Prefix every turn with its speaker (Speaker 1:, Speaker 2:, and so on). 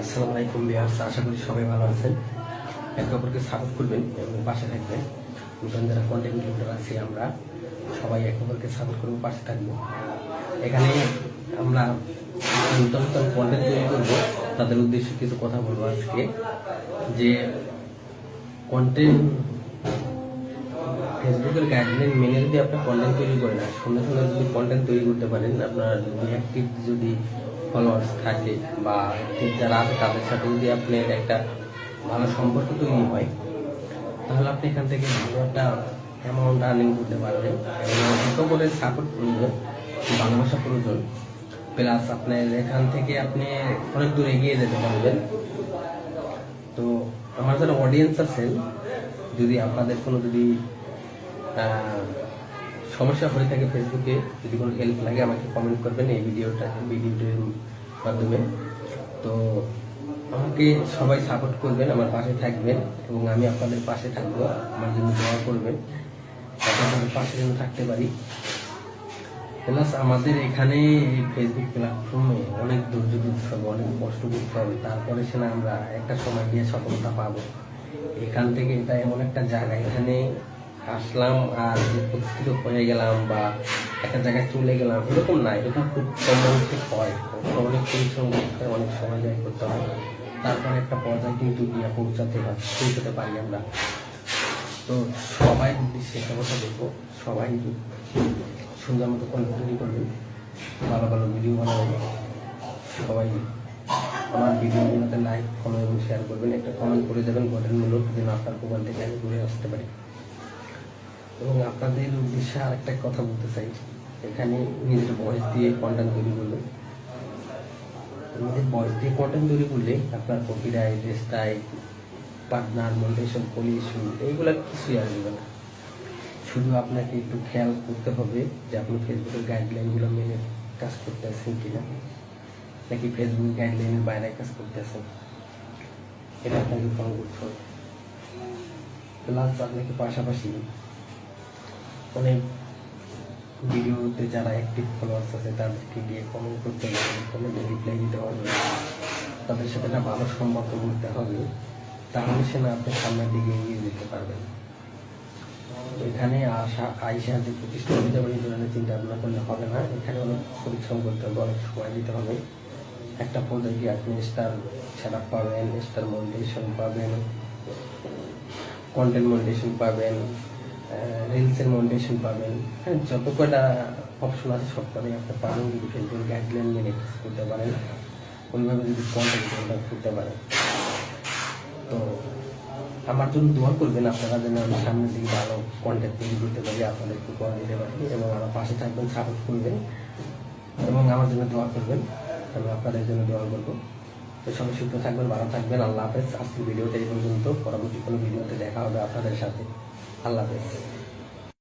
Speaker 1: আসসালামু আলাইকুম বিহার্স আশা করি সবাই ভালো আছেন। একে অপরকে সাপোর্ট করবেন এবং পাশে থাকবেন। নতুন যারা কন্টেন্ট ক্রিয়েটর আছি আমরা, সবাই একে অপরকে সাপোর্ট করব, পাশে থাকব। এখানে আমরা নতুন নতুন কন্টেন্ট তৈরি করব। তাদের উদ্দেশ্যে কিছু কথা বলব আজকে। যে কন্টেন্ট ফেসবুকের গাইডলাইন মেনে যদি আপনি কন্টেন্ট তৈরি করেন সুন্দর সুন্দর যদি কন্টেন্ট তৈরি করতে পারেন, আপনার যদি অ্যাক্টিভ যদি ফলোয়ার্স থাকে বা যারা আছে তাদের সাথে যদি আপনার একটা ভালো সম্পর্ক তৈরি হয়, তাহলে আপনি এখান থেকে ভালো একটা অ্যামাউন্ট আর্নিং করতে পারবেন। করে সাপোর্ট প্রয়োজন ভালোবাসা প্রয়োজন। প্লাস আপনার এখান থেকে আপনি অনেক দূর এগিয়ে যেতে পারবেন। তো আমার যারা অডিয়েন্স আছেন, যদি আপনাদের কোনো যদি সমস্যা হয়ে থাকে ফেসবুকে যদি কোনো হেল্প লাগে আমাকে কমেন্ট করবেন এই ভিডিওটা ভিডিওটির মাধ্যমে। তো আমাকে সবাই সাপোর্ট করবেন, আমার পাশে থাকবেন এবং আমি আপনাদের পাশে থাকব, আমার জন্য দোয়া করবেন আপনাদের পাশে যেন থাকতে পারি। প্লাস আমাদের এখানে এই ফেসবুক প্ল্যাটফর্মে অনেক দুর্যোগ দিতে হবে অনেক কষ্ট করতে হবে। তারপরে সে আমরা একটা সময় গিয়ে সফলতা পাবো। এখান থেকে এটা এমন একটা জায়গা, এখানে আসলাম, আর প্রতিষ্ঠিত হয়ে গেলাম বা একটা জায়গায় চলে গেলাম, এরকম না, এরকম খুব মানুষের হয়। অনেক পরিশ্রম করতে হয়, অনেক সময় ব্যয় করতে হয়। তারপরে একটা পর্যায়ে কিন্তু গিয়ে পৌঁছাতে হয়, পৌঁছাতে পারি আমরা। তো সবাই উদ্দেশ্যে একটা কথা বলব সবাই সুন্দর মতো কন্টেন্ট তৈরি করবেন ভালো ভালো ভিডিও বানাবেন সবাই আমার ভিডিওগুলোতে লাইক ফলো এবং শেয়ার করবেন, একটা কমেন্ট করে দেবেন গঠনমূলক যেন আপনার মোবাইল থেকে আমি ঘুরে আসতে পারি। এবং আপনাদের উদ্দেশ্যে আর একটা কথা বলতে চাই। এখানে নিজের ভয়েস দিয়ে কন্টেন্ট তৈরি করবেন নিজের ভয়েস দিয়ে কন্টেন্ট তৈরি করলে আপনার copyright strike partner monetization pollution এইগুলো কিছুই আসবে না। শুধু আপনাকে একটু খেয়াল করতে হবে যে আপনি ফেসবুকের গাইডলাইনগুলো মেনে কাজ করতে আছেন কিনা, নাকি ফেসবুক গাইডলাইনের বাইরে কাজ করতে আছেন। এটা আপনাকে ফলো করতে হবে। প্লাস আপনাকে পাশাপাশি অনেক ভিডিওতে যারা অ্যাক্টিভ ফলোয়ার্স আছে, তাদেরকে গিয়ে কমেন্ট করতে হবে কমেন্টে রিপ্লাই দিতে হবে তাদের সাথে একটা ভালো সম্পর্ক করতে হবে, তাহলে সে না আপনি সামনের দিকে এগিয়ে যেতে পারবেন এখানে আসা আইসা যে প্রতিষ্ঠা দিতে পারি ধরনের চিন্তা ভাবনা করলে হবে না। এখানে অনেক পরিশ্রম করতে হবে, অনেক সময় দিতে হবে। একটা গিয়ে আপনি স্টার সেট পাবেন স্টার মনিটেশন পাবেন কন্টেন্ট মনিটেশন পাবেন। রিলসের মনিটেশন পাবেন। হ্যাঁ যত কটা অপশন আছে সব কটাই আপনি পাবেন। যদি ফেসবুক গাইডলাইন মেনে করতে পারেন। ওইভাবে যদি কন্টেন্ট করতে পারেন। তো আমার জন্য দোয়া করবেন আপনারা যেন আমি সামনের দিকে ভালো কন্টেন্ট তৈরি করতে পারি আপনাদেরকে করে দিতে পারি এবং আমার পাশে থাকবেন সাপোর্ট করবেন এবং আমার জন্য দোয়া করবেন। আমি আপনাদের জন্য দোয়া করব। তো সবাই সুস্থ থাকবেন, ভালো থাকবেন। আল্লাহ হাফেজ। আজকের ভিডিওটা এই পর্যন্ত। পরবর্তী কোনো ভিডিওতে দেখা হবে আপনাদের সাথে। আল্লাহ হাফেজ।